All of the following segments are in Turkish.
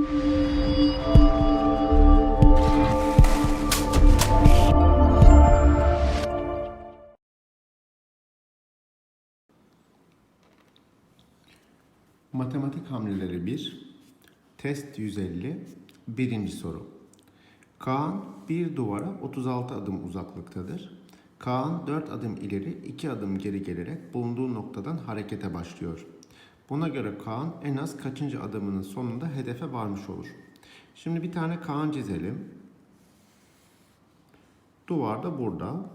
Matematik hamleleri 1, test 150, birinci soru. Kaan bir duvara 36 adım uzaklıktadır. Kaan 4 adım ileri, 2 adım geri gelerek bulunduğu noktadan harekete başlıyor. Buna göre Kaan en az kaçıncı adımının sonunda hedefe varmış olur? Şimdi bir tane Kaan çizelim. Duvar da burada.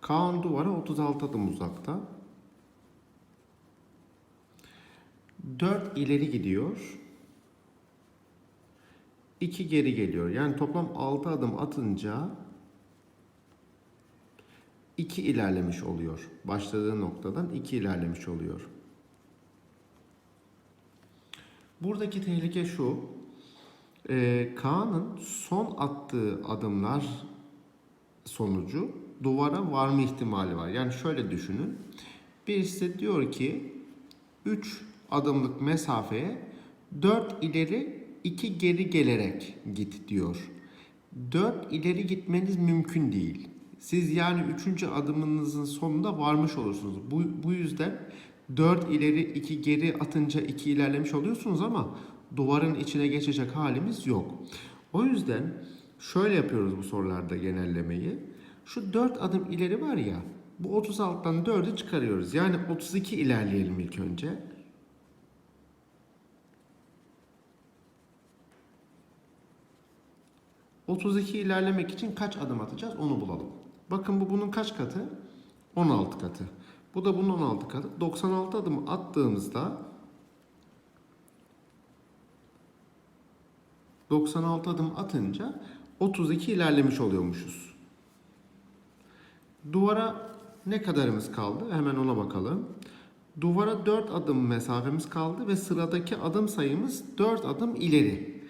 Kaan duvara 36 adım uzakta. 4 ileri gidiyor. 2 geri geliyor. Yani toplam 6 adım atınca 2 ilerlemiş oluyor. Başladığı noktadan 2 ilerlemiş oluyor. Buradaki tehlike şu. Ee, Kaan'ın son attığı adımlar sonucu duvara varma ihtimali var. Yani şöyle düşünün. Birisi diyor ki 3 adımlık mesafeye 4 ileri 2 geri gelerek git diyor. 4 ileri gitmeniz mümkün değil. Siz yani 3. adımınızın sonunda varmış olursunuz. Bu, bu yüzden 4 ileri 2 geri atınca 2 ilerlemiş oluyorsunuz ama duvarın içine geçecek halimiz yok. O yüzden şöyle yapıyoruz bu sorularda genellemeyi. Şu 4 adım ileri var ya bu 36'dan 4'ü çıkarıyoruz. Yani 32 ilerleyelim ilk önce. ...32 ilerlemek için kaç adım atacağız onu bulalım. Bakın bu bunun kaç katı? 16 katı. Bu da bunun 16 katı. 96 adım attığımızda... 96 adım atınca 32 ilerlemiş oluyormuşuz. Duvara ne kadarımız kaldı? Hemen ona bakalım. Duvara 4 adım mesafemiz kaldı ve sıradaki adım sayımız 4 adım ileri.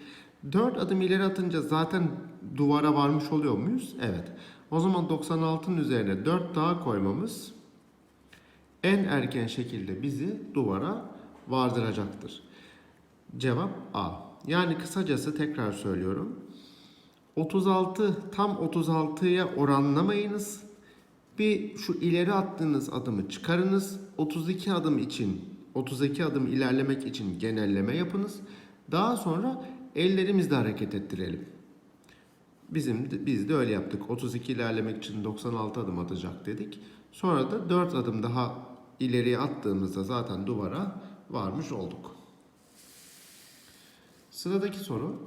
4 adım ileri atınca zaten duvara varmış oluyor muyuz? Evet. O zaman 96'nın üzerine 4 daha koymamız en erken şekilde bizi duvara vardıracaktır. Cevap A. Yani kısacası tekrar söylüyorum. 36 tam 36'ya oranlamayınız. Bir şu ileri attığınız adımı çıkarınız. 32 adım için 32 adım ilerlemek için genelleme yapınız. Daha sonra ellerimizle hareket ettirelim. Bizim biz de öyle yaptık. 32 ilerlemek için 96 adım atacak dedik. Sonra da 4 adım daha ileriye attığımızda zaten duvara varmış olduk. Sıradaki soru.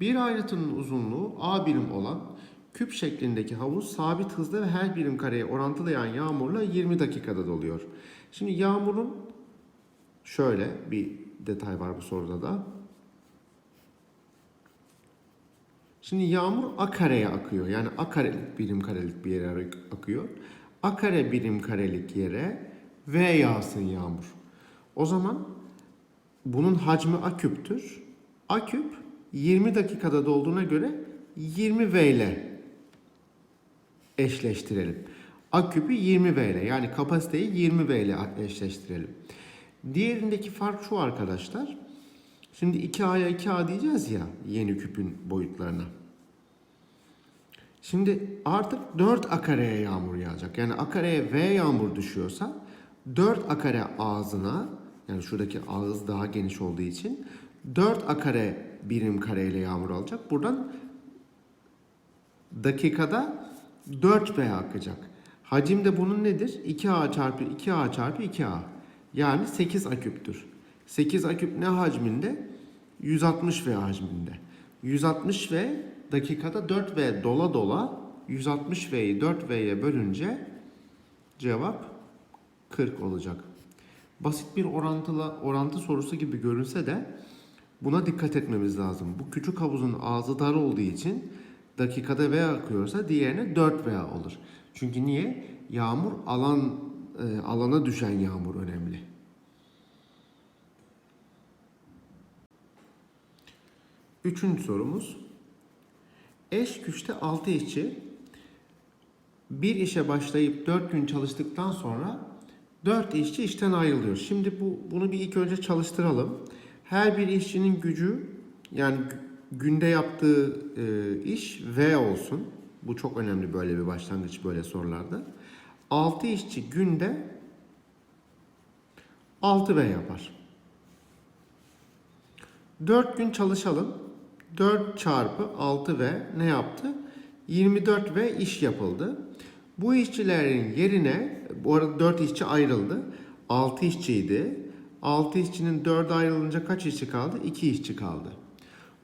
Bir ayrıtının uzunluğu A birim olan küp şeklindeki havuz sabit hızda ve her birim kareye orantılayan yağmurla 20 dakikada doluyor. Şimdi yağmurun şöyle bir detay var bu soruda da. Şimdi yağmur a kareye akıyor. Yani a karelik birim karelik bir yere akıyor. A kare birim karelik yere V yağsın yağmur. O zaman bunun hacmi a küptür. A küp 20 dakikada dolduğuna göre 20 V ile eşleştirelim. A küpü 20 V ile yani kapasiteyi 20 V ile eşleştirelim. Diğerindeki fark şu arkadaşlar. Şimdi 2A'ya 2A diyeceğiz ya yeni küpün boyutlarına. Şimdi artık 4 A kareye yağmur yağacak. Yani A kareye V yağmur düşüyorsa 4 A kare ağzına yani şuradaki ağız daha geniş olduğu için 4 A kare birim kareyle yağmur alacak. Buradan dakikada 4 V akacak. Hacim de bunun nedir? 2A çarpı 2A çarpı 2A. Yani 8 A küptür. 8 A küp ne hacminde? 160 V hacminde. 160 V dakikada 4 V dola dola 160 V'yi 4 V'ye bölünce cevap 40 olacak. Basit bir orantıla orantı sorusu gibi görünse de buna dikkat etmemiz lazım. Bu küçük havuzun ağzı dar olduğu için dakikada V akıyorsa diğerine 4 V olur. Çünkü niye? Yağmur alan e, alana düşen yağmur önemli. Üçüncü sorumuz. Eş güçte 6 işçi bir işe başlayıp 4 gün çalıştıktan sonra 4 işçi işten ayrılıyor. Şimdi bu bunu bir ilk önce çalıştıralım. Her bir işçinin gücü Yani gü- günde yaptığı e, iş V olsun. Bu çok önemli böyle bir başlangıç böyle sorularda. 6 işçi günde 6 V yapar. 4 gün çalışalım. 4 çarpı 6 V ne yaptı? 24 V iş yapıldı. Bu işçilerin yerine, bu arada 4 işçi ayrıldı. 6 işçiydi. 6 işçinin 4'e ayrılınca kaç işçi kaldı? 2 işçi kaldı.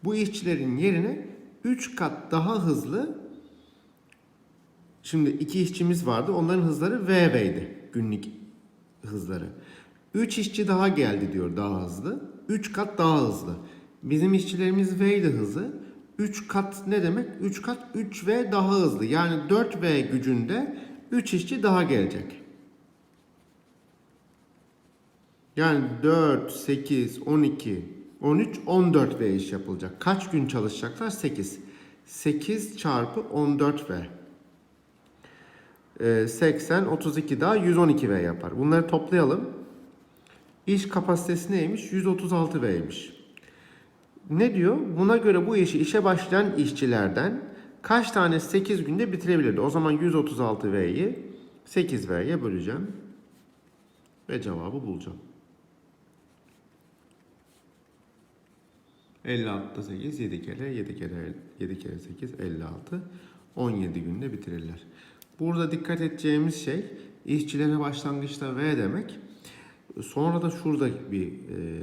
Bu işçilerin yerine 3 kat daha hızlı Şimdi iki işçimiz vardı. Onların hızları VV'ydi. Günlük hızları. 3 işçi daha geldi diyor daha hızlı. 3 kat daha hızlı. Bizim işçilerimiz V'ydi hızı. 3 kat ne demek? 3 kat 3V daha hızlı. Yani 4V gücünde 3 işçi daha gelecek. Yani 4, 8, 12, 13, 14 V iş yapılacak. Kaç gün çalışacaklar? 8. 8 çarpı 14 V. Ee, 80, 32 daha 112 V yapar. Bunları toplayalım. İş kapasitesi neymiş? 136 V'ymiş. Ne diyor? Buna göre bu işi işe başlayan işçilerden kaç tane 8 günde bitirebilirdi? O zaman 136 V'yi 8 V'ye böleceğim. Ve cevabı bulacağım. 56'da 8, 7 kere, 7 kere, 7 kere 8, 56. 17 günde bitirirler. Burada dikkat edeceğimiz şey işçilere başlangıçta V demek. Sonra da şurada bir e,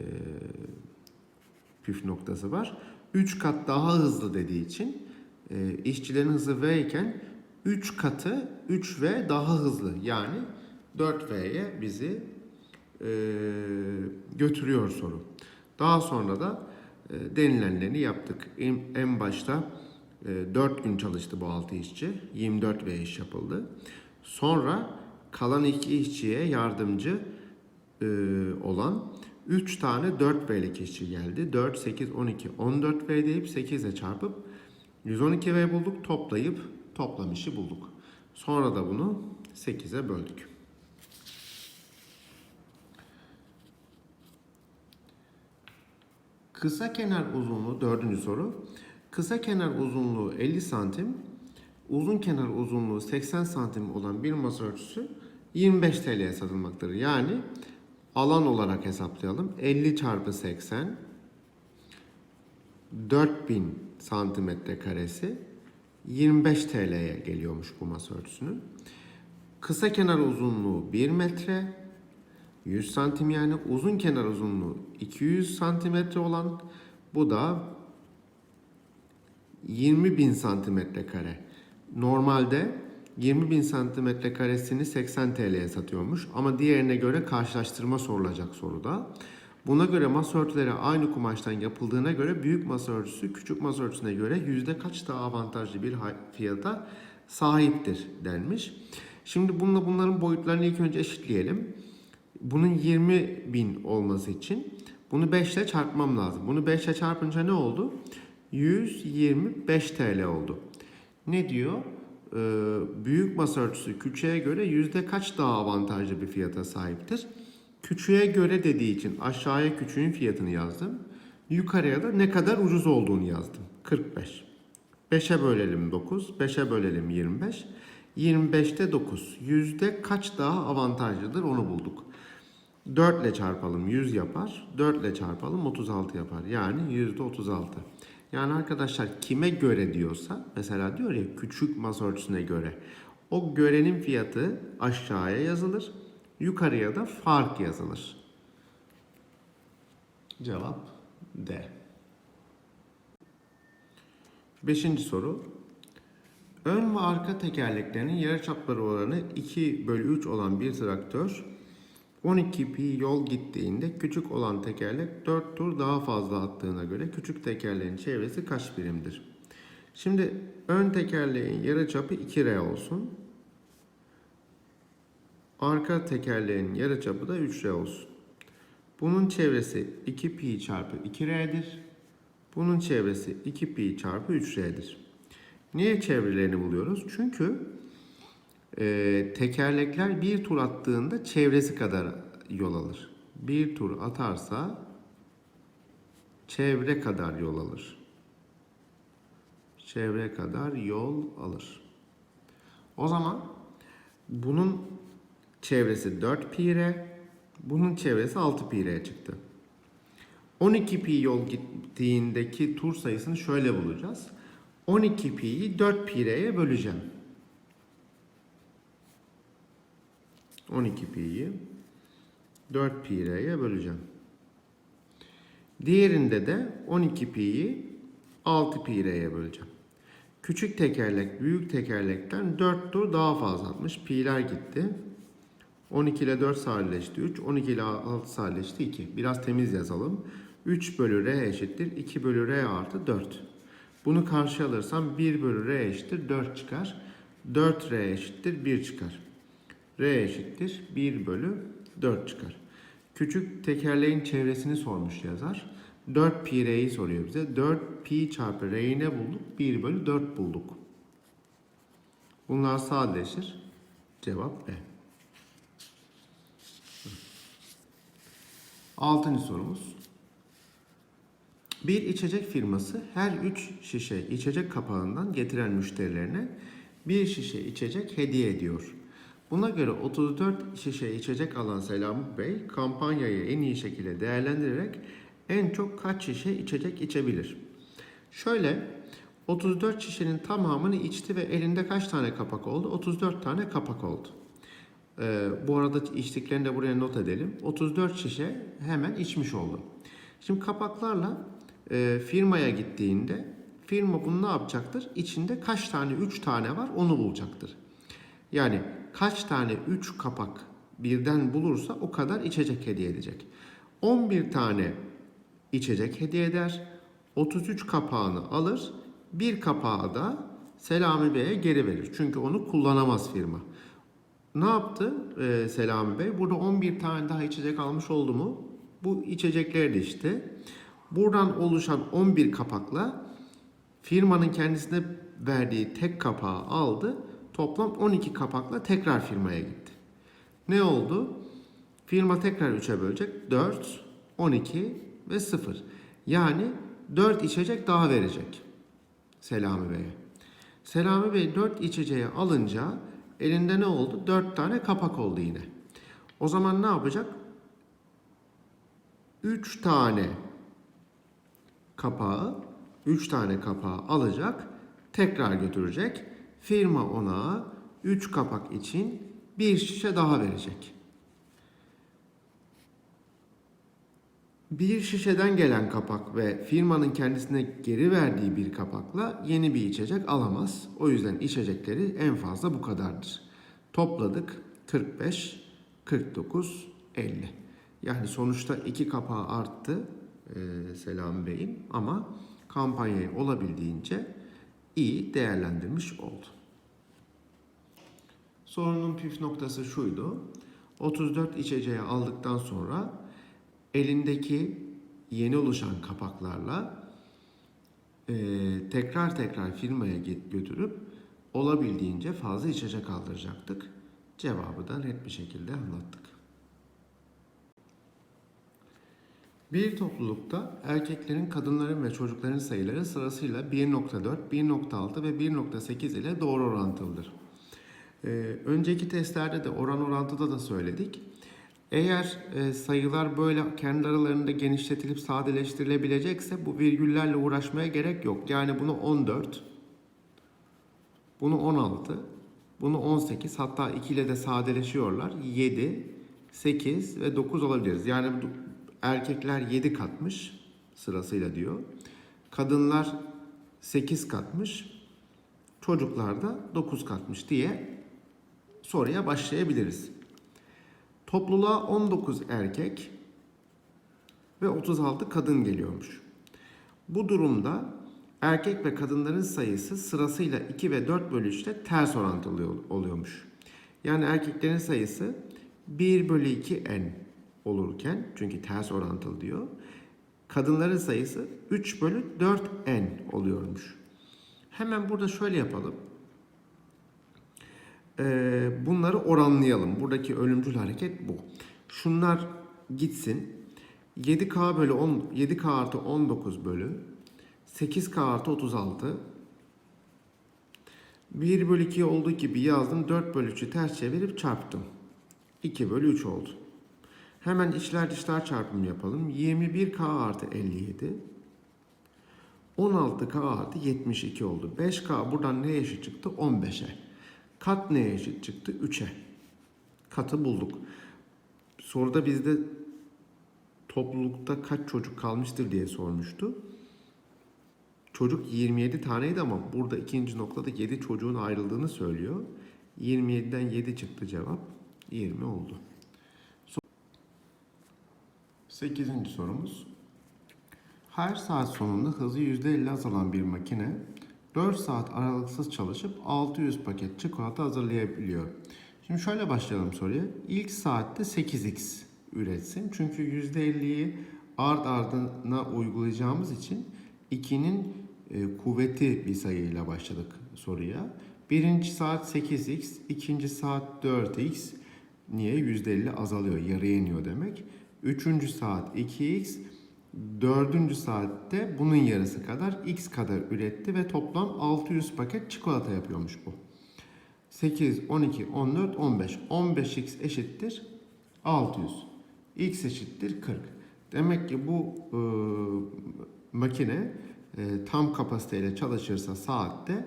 püf noktası var. 3 kat daha hızlı dediği için e, işçilerin hızı V iken 3 katı 3V daha hızlı. Yani 4V'ye bizi e, götürüyor soru. Daha sonra da e, denilenlerini yaptık. En, en başta e, 4 gün çalıştı bu 6 işçi. 24 V iş yapıldı. Sonra kalan 2 işçiye yardımcı e, olan 3 tane 4 V'lik işçi geldi. 4, 8, 12, 14 V deyip 8 ile çarpıp 112 V bulduk. Toplayıp toplam işi bulduk. Sonra da bunu 8'e böldük. Kısa kenar uzunluğu dördüncü soru. Kısa kenar uzunluğu 50 santim, uzun kenar uzunluğu 80 santim olan bir masa örtüsü 25 TL'ye satılmaktadır. Yani alan olarak hesaplayalım. 50 çarpı 80 4000 santimetre karesi 25 TL'ye geliyormuş bu masa örtüsünün. Kısa kenar uzunluğu 1 metre, 100 santim yani uzun kenar uzunluğu 200 santimetre olan bu da 20 bin santimetre kare. Normalde 20 bin santimetre karesini 80 TL'ye satıyormuş ama diğerine göre karşılaştırma sorulacak soruda. Buna göre masa örtüleri aynı kumaştan yapıldığına göre büyük masa örtüsü küçük masa örtüsüne göre yüzde kaç daha avantajlı bir fiyata sahiptir denmiş. Şimdi bununla bunların boyutlarını ilk önce eşitleyelim. Bunun 20 bin olması için bunu 5 ile çarpmam lazım. Bunu 5 ile çarpınca ne oldu? 125 TL oldu. Ne diyor? Ee, büyük masa örtüsü küçüğe göre yüzde kaç daha avantajlı bir fiyata sahiptir? Küçüğe göre dediği için aşağıya küçüğün fiyatını yazdım. Yukarıya da ne kadar ucuz olduğunu yazdım. 45. 5'e bölelim 9, 5'e bölelim 25. 25'te 9. Yüzde kaç daha avantajlıdır onu bulduk. 4 ile çarpalım 100 yapar. 4 ile çarpalım 36 yapar. Yani yüzde 36. Yani arkadaşlar kime göre diyorsa mesela diyor ya küçük masa örtüsüne göre. O görenin fiyatı aşağıya yazılır. Yukarıya da fark yazılır. Cevap D. Beşinci soru. Ön ve arka tekerleklerinin yarıçapları oranı 2 bölü 3 olan bir traktör 12 pi yol gittiğinde küçük olan tekerlek 4 tur daha fazla attığına göre küçük tekerleğin çevresi kaç birimdir? Şimdi ön tekerleğin yarıçapı 2R olsun. Arka tekerleğin yarıçapı da 3R olsun. Bunun çevresi 2 pi çarpı 2R'dir. Bunun çevresi 2 pi çarpı 3R'dir. Niye çevrelerini buluyoruz? Çünkü e, tekerlekler bir tur attığında çevresi kadar yol alır. Bir tur atarsa çevre kadar yol alır. Çevre kadar yol alır. O zaman bunun çevresi 4 pi r, bunun çevresi 6 pi r çıktı. 12 pi yol gittiğindeki tur sayısını şöyle bulacağız. 12 pi'yi 4 pi r'ye böleceğim. 12 pi'yi 4 pi r'ye böleceğim. Diğerinde de 12 pi'yi 6 pi r'ye böleceğim. Küçük tekerlek büyük tekerlekten 4 tur daha fazla atmış. Pi'ler gitti. 12 ile 4 sadeleşti 3. 12 ile 6 sadeleşti 2. Biraz temiz yazalım. 3 bölü r eşittir. 2 bölü r artı 4. Bunu karşı alırsam 1 bölü r eşittir 4 çıkar. 4 r eşittir 1 çıkar. R eşittir 1 bölü 4 çıkar. Küçük tekerleğin çevresini sormuş yazar. 4 pi r'yi soruyor bize. 4 pi çarpı r'yi ne bulduk? 1 bölü 4 bulduk. Bunlar sadeleşir. Cevap B. Altıncı sorumuz. Bir içecek firması her 3 şişe içecek kapağından getiren müşterilerine bir şişe içecek hediye ediyor. Buna göre 34 şişe içecek alan Selami Bey kampanyayı en iyi şekilde değerlendirerek en çok kaç şişe içecek içebilir? Şöyle 34 şişenin tamamını içti ve elinde kaç tane kapak oldu? 34 tane kapak oldu. Ee, bu arada içtiklerini de buraya not edelim. 34 şişe hemen içmiş oldu. Şimdi kapaklarla e, firmaya gittiğinde firma bunu ne yapacaktır? İçinde kaç tane 3 tane var onu bulacaktır. Yani kaç tane 3 kapak birden bulursa o kadar içecek hediye edecek. 11 tane içecek hediye eder. 33 kapağını alır. Bir kapağı da Selami Bey'e geri verir. Çünkü onu kullanamaz firma. Ne yaptı e, Selami Bey? Burada 11 tane daha içecek almış oldu mu? Bu içecekleri de işte. Buradan oluşan 11 kapakla firmanın kendisine verdiği tek kapağı aldı. Toplam 12 kapakla tekrar firmaya gitti. Ne oldu? Firma tekrar 3'e bölecek. 4, 12 ve 0. Yani 4 içecek daha verecek Selami Bey'e. Selami Bey 4 içeceği alınca elinde ne oldu? 4 tane kapak oldu yine. O zaman ne yapacak? 3 tane kapağı, 3 tane kapağı alacak, tekrar götürecek. Firma ona 3 kapak için bir şişe daha verecek. Bir şişeden gelen kapak ve firmanın kendisine geri verdiği bir kapakla yeni bir içecek alamaz. O yüzden içecekleri en fazla bu kadardır. Topladık 45, 49, 50. Yani sonuçta iki kapağı arttı e, Selam Bey'in ama kampanyayı olabildiğince iyi değerlendirmiş oldu. Sorunun püf noktası şuydu. 34 içeceği aldıktan sonra elindeki yeni oluşan kapaklarla e, tekrar tekrar firmaya götürüp olabildiğince fazla içecek aldıracaktık. Cevabı da net bir şekilde anlattık. Bir toplulukta erkeklerin, kadınların ve çocukların sayıları sırasıyla 1.4, 1.6 ve 1.8 ile doğru orantılıdır. Ee, önceki testlerde de oran orantıda da söyledik. Eğer e, sayılar böyle kendi aralarında genişletilip sadeleştirilebilecekse bu virgüllerle uğraşmaya gerek yok. Yani bunu 14, bunu 16, bunu 18 hatta 2 ile de sadeleşiyorlar. 7, 8 ve 9 olabiliriz. Yani erkekler 7 katmış sırasıyla diyor. Kadınlar 8 katmış. Çocuklar da 9 katmış diye soruya başlayabiliriz. Topluluğa 19 erkek ve 36 kadın geliyormuş. Bu durumda erkek ve kadınların sayısı sırasıyla 2 ve 4 bölü 3'te ters orantılı oluyormuş. Yani erkeklerin sayısı 1 bölü 2 n olurken çünkü ters orantılı diyor. Kadınların sayısı 3 bölü 4 n oluyormuş. Hemen burada şöyle yapalım. Ee, bunları oranlayalım. Buradaki ölümcül hareket bu. Şunlar gitsin. 7K bölü 10, 7K artı 19 bölü 8K artı 36 1 bölü 2 olduğu gibi yazdım. 4 bölü 3'ü ters çevirip çarptım. 2 bölü 3 oldu. Hemen içler dışlar çarpımı yapalım. 21K artı 57 16K artı 72 oldu. 5K buradan neye eşit çıktı? 15'e. Kat neye eşit çıktı? 3'e. Katı bulduk. Soruda bizde toplulukta kaç çocuk kalmıştır diye sormuştu. Çocuk 27 taneydi ama burada ikinci noktada 7 çocuğun ayrıldığını söylüyor. 27'den 7 çıktı cevap. 20 oldu. 8. sorumuz. Her saat sonunda hızı %50 azalan bir makine 4 saat aralıksız çalışıp 600 paket çikolata hazırlayabiliyor. Şimdi şöyle başlayalım soruya. İlk saatte 8x üretsin. Çünkü %50'yi ard ardına uygulayacağımız için 2'nin e, kuvveti bir sayıyla başladık soruya. Birinci saat 8x, ikinci saat 4x. Niye? %50 azalıyor, yarıya iniyor demek. Üçüncü saat 2x, dördüncü saatte bunun yarısı kadar x kadar üretti ve toplam 600 paket çikolata yapıyormuş bu. 8, 12, 14, 15. 15x eşittir 600. x eşittir 40. Demek ki bu e, makine e, tam kapasiteyle çalışırsa saatte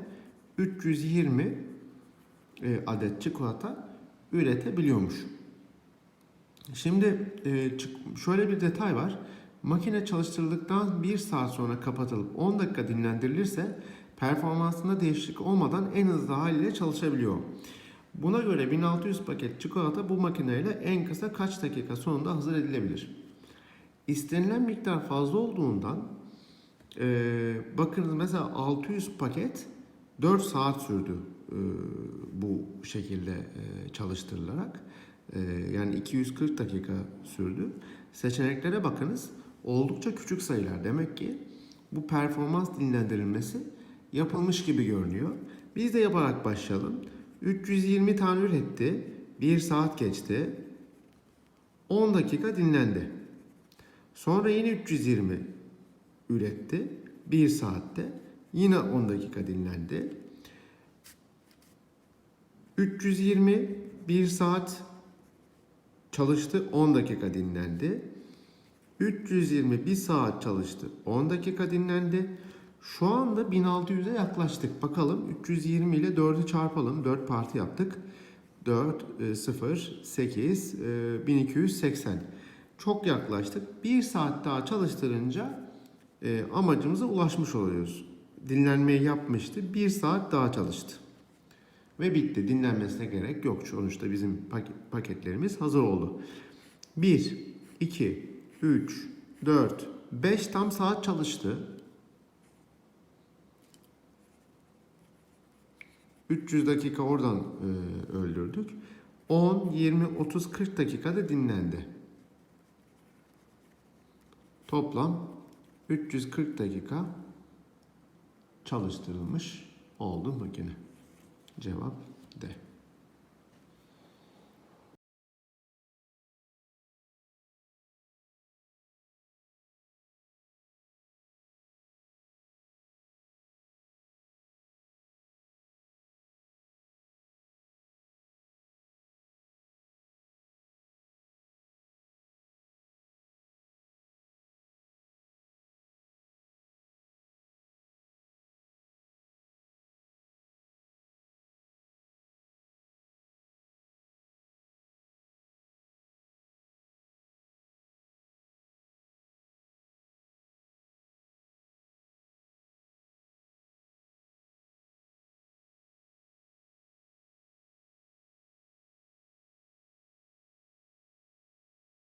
320 e, adet çikolata üretebiliyormuş. Şimdi e, şöyle bir detay var. Makine çalıştırıldıktan 1 saat sonra kapatılıp 10 dakika dinlendirilirse performansında değişiklik olmadan en hızlı haliyle çalışabiliyor. Buna göre 1600 paket çikolata bu makineyle en kısa kaç dakika sonunda hazır edilebilir? İstenilen miktar fazla olduğundan e, bakınız mesela 600 paket 4 saat sürdü e, bu şekilde e, çalıştırılarak. E, yani 240 dakika sürdü. Seçeneklere bakınız oldukça küçük sayılar. Demek ki bu performans dinlendirilmesi yapılmış gibi görünüyor. Biz de yaparak başlayalım. 320 tane üretti. 1 saat geçti. 10 dakika dinlendi. Sonra yine 320 üretti. 1 saatte. Yine 10 dakika dinlendi. 320 1 saat çalıştı. 10 dakika dinlendi. 320 1 saat çalıştı. 10 dakika dinlendi. Şu anda 1600'e yaklaştık. Bakalım 320 ile 4'ü çarpalım. 4 parti yaptık. 4, e, 0, 8, e, 1280. Çok yaklaştık. 1 saat daha çalıştırınca e, amacımıza ulaşmış oluyoruz. Dinlenmeyi yapmıştı. 1 saat daha çalıştı. Ve bitti. Dinlenmesine gerek yok. Sonuçta bizim paket- paketlerimiz hazır oldu. 1, 2, 3, 4, 5 tam saat çalıştı. 300 dakika oradan e, öldürdük. 10, 20, 30, 40 dakikada dinlendi. Toplam 340 dakika çalıştırılmış oldu makine. Cevap D.